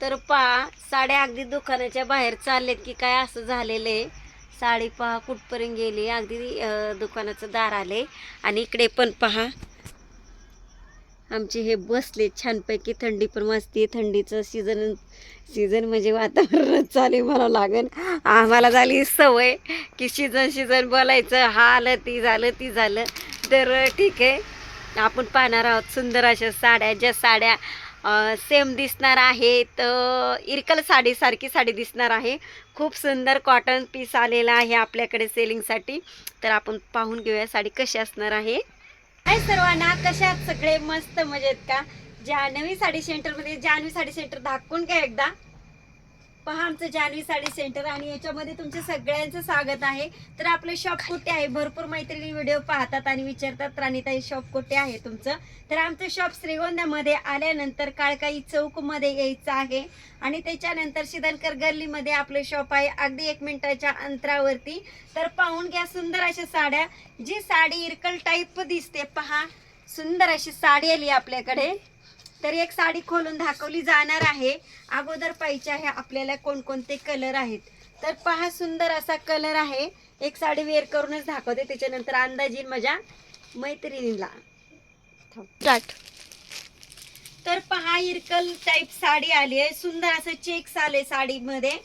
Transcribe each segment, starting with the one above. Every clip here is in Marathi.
तर पहा साड्या अगदी दुकानाच्या बाहेर चाललेत की काय असं झालेलं आहे. साडी पहा कुठपर्यंत गेली? अगदी दुकानाचं दार आले आणि इकडे पण पहा. आमचे हे बसले छानपैकी. थंडी पण वाजते. थंडीचं सीझन सीझन म्हणजे वातावरणच चालू मला लागेल आम्हाला झाली सवय की सीझन सीझन बोलायचं. हा आलं ती झालं ती झालं. तर ठीक आहे. आपण पाहणार आहोत सुंदर अशा साड्या. ज्या साड्या सेम दिसणार आहेत इरकल साडीसारखी साडी दिसणार आहे. खूप सुंदर कॉटन पीस आलेला आहे आपल्याकडे सेलिंगसाठी तर आपण पाहून घेऊया साडी कशी असणार आहे. हाय सर्वांना कशा सगळे मस्त मजेत का? जान्हवी साडी सेंटरमध्ये जान्हवी साडी सेंटर दाखवून घ्या एकदा. पहा आमचं जानवी साडी सेंटर आणि याच्यामध्ये तुमचं सगळ्यांचं स्वागत आहे. तर आपलं शॉप कुठे आहे? भरपूर मैत्रिणी व्हिडिओ पाहतात आणि विचारतात राणीताई शॉप कुठे आहे तुमचं? तर आमचं शॉप श्रीगोंद्यामध्ये आल्यानंतर काळकाई चौकमध्ये यायचं आहे. आणि त्याच्यानंतर शिदलकर गल्लीमध्ये आपलं शॉप आहे. अगदी एक मिनिटाच्या अंतरावरती. तर पाहून घ्या सुंदर अशा साड्या. जी साडी इरकल टाईप दिसते पहा. सुंदर अशी साडी आली आपल्याकडे. तर एक साडी खोलून दाखवली जाणार आहे. अगोदर पाहिजे आहे आपल्याला कोणकोणते कलर आहेत. तर पहा सुंदर असा कलर आहे. एक साडी वेअर करूनच दाखवते. त्याच्यानंतर अंदाज येईल माझ्या मैत्रिणीला. तर पहा इरकल टाईप साडी आली आहे. सुंदर असं चेक्स आले साडीमध्ये.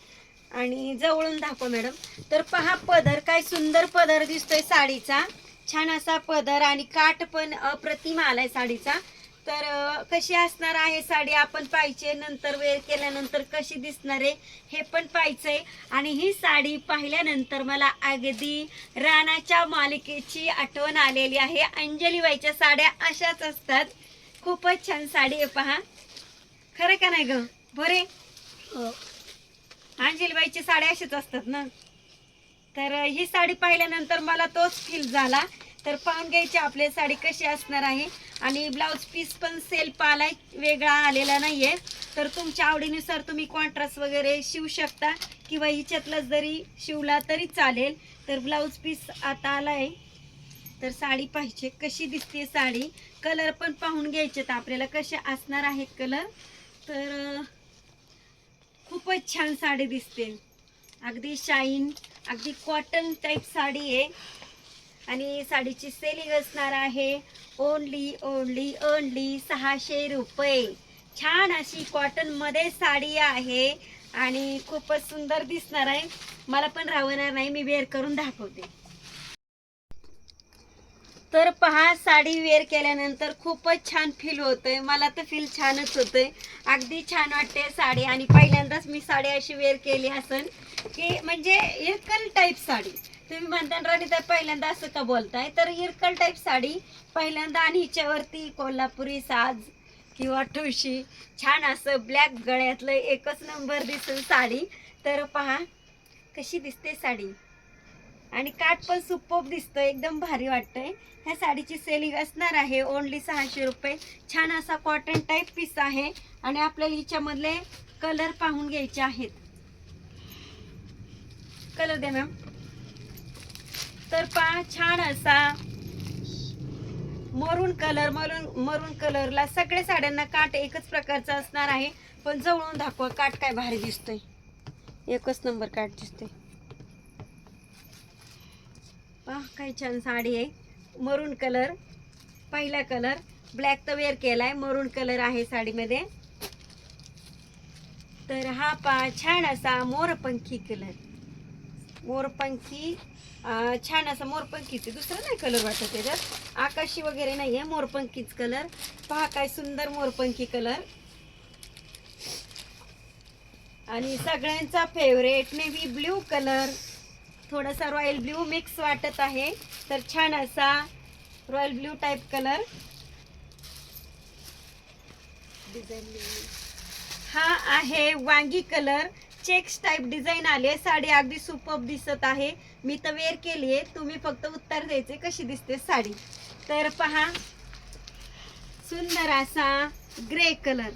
आणि जवळून दाखव मॅडम तर पहा पदर काय सुंदर पदर दिसतोय साडीचा. छान असा पदर आणि काठ पण अप्रतिम आलाय साडीचा. तर कशी असणार आहे साडी आपण पाहिजे नंतर वेअर केल्यानंतर कशी दिसणार आहे हे पण पाहिजे आणि ही साडी पाहिल्यानंतर मला अगदी राणाच्या मालिकेची आठवण आलेली आहे. अंजलीबाईच्या साड्या अशाच असतात. खूपच छान साडी आहे पहा. खरं का नाही ग? बरे अंजलीबाईची साड्या अशाच असतात ना. तर ही साडी पाहिल्यानंतर मला तोच फील झाला. तर पाहून घ्यायची आपले साडी कशी असणार आहे. आणि ब्लाऊज पीस पण सेल्फ आलाय वेगळा आलेला नाहीये. तर तुमच्या आवडीनुसार तुम्ही कॉन्ट्रास्ट वगैरे शिवू शकता किंवा हिच्यातलं जरी शिवला तरी चालेल. तर ब्लाऊज पीस आता आलाय. तर साडी पाहिजे कशी दिसते साडी? कलर पण पाहून घ्यायचे तर आपल्याला कसे असणार आहेत कलर तर खूपच छान साडी दिसते. अगदी शाईन अगदी कॉटन टाईप साडी आहे. आणि साडीची सेलिंग असणार आहे. ओनली ओनली ओनली सहाशे रुपये. छान अशी कॉटनमध्ये साडी आहे. आणि खूपच सुंदर दिसणार आहे. मला पण राहणार नाही मी वेअर करून दाखवते. तर पहा साडी वेअर केल्यानंतर खूपच छान फील होतंय. मला तर फील छानच होतंय. अगदी छान वाटते साडी. आणि पहिल्यांदाच मी साडी अशी वेअर केली असन. की म्हणजे एकल टाईप साडी. तुम्ही म्हणता राणी तर पहिल्यांदा असं का बोलताय? तर इरकल टाईप साडी पहिल्यांदा आणि हिच्यावरती कोल्हापुरी साज किंवा ठुशी छान असं ब्लॅक गळ्यातलं एकच नंबर दिसेल साडी. तर पहा कशी दिसते साडी. आणि काठ पण सुपोप दिसतं एकदम भारी वाटतंय. ह्या साडीची सेलिंग असणार आहे ओनली सहाशे रुपये. छान असा कॉटन टाईप पीस आहे आणि आपल्याला हिच्यामधले कलर पाहून घ्यायचे आहेत. कलर द्या मॅम तर पहा छान असा. मरून कलर मरून मरून कलरला सगळ्या साड्यांना काठ एकच प्रकारचा असणार आहे. पण जवळून दाखवा काठ काय भारी दिसतोय. एकच नंबर काठ दिसतोय. पहा काय छान साडी आहे. मरून कलर पहिला कलर ब्लॅक तर वेअर केलाय मरून कलर आहे साडीमध्ये. तर हा पा छान असा मोरपंखी कलर मोरपंखी छान असा मोरपंखीचे दुसरा नाही कलर वाटत त्याच्यात आकाशी वगैरे नाही आहे मोरपंखीच कलर पहा काय सुंदर मोरपंखी कलर आणि सगळ्यांचा फेवरेट नेव्ही ब्ल्यू कलर थोडासा रॉयल ब्ल्यू मिक्स वाटत आहे. तर छान असा रॉयल ब्ल्यू टाईप कलर हा आहे वांगी कलर चेक्स टाईप डिझाईन आले साडी अगदी सुपअप दिसत आहे. मी तर वेअर केली आहे तुम्ही फक्त उत्तर द्यायचे कशी दिसते साडी. तर पहा. सुंदर असा ग्रे कलर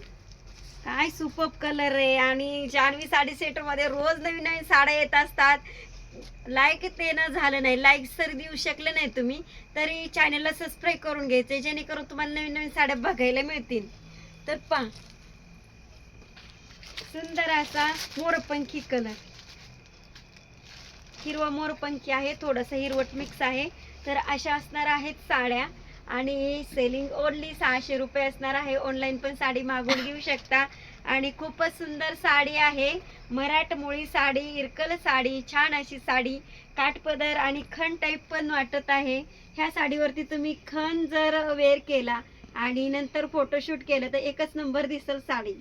काय सुपअप कलर आहे. आणि जान्हवी साडी सेटमध्ये रोज नवीन नवीन साड्या येत असतात. लाईक देणं झालं नाही. लाईक सर देऊ शकले नाही तुम्ही. तरी चॅनलला सबस्क्राईब करून घ्यायचे. जेणेकरून तुम्हाला नवीन नवीन साड्या बघायला मिळतील. तर पहा. सुंदर असा मोरपंखी कलर हिरवा मोरपंखी आहे थोडंसं हिरवट मिक्स आहे. तर अशा असणार आहेत साड्या आणि सेलिंग ओनली सहाशे रुपये असणार आहे. ऑनलाईन पण साडी मागून घेऊ शकता. आणि खूपच सुंदर साडी आहे. मराठमोळी साडी इरकल साडी छान अशी साडी काठपदर आणि खण टाईप पण वाटत आहे. ह्या साडीवरती तुम्ही खण जर वेअर केला आणि नंतर फोटोशूट केलं तर एकच नंबर दिसेल साडी.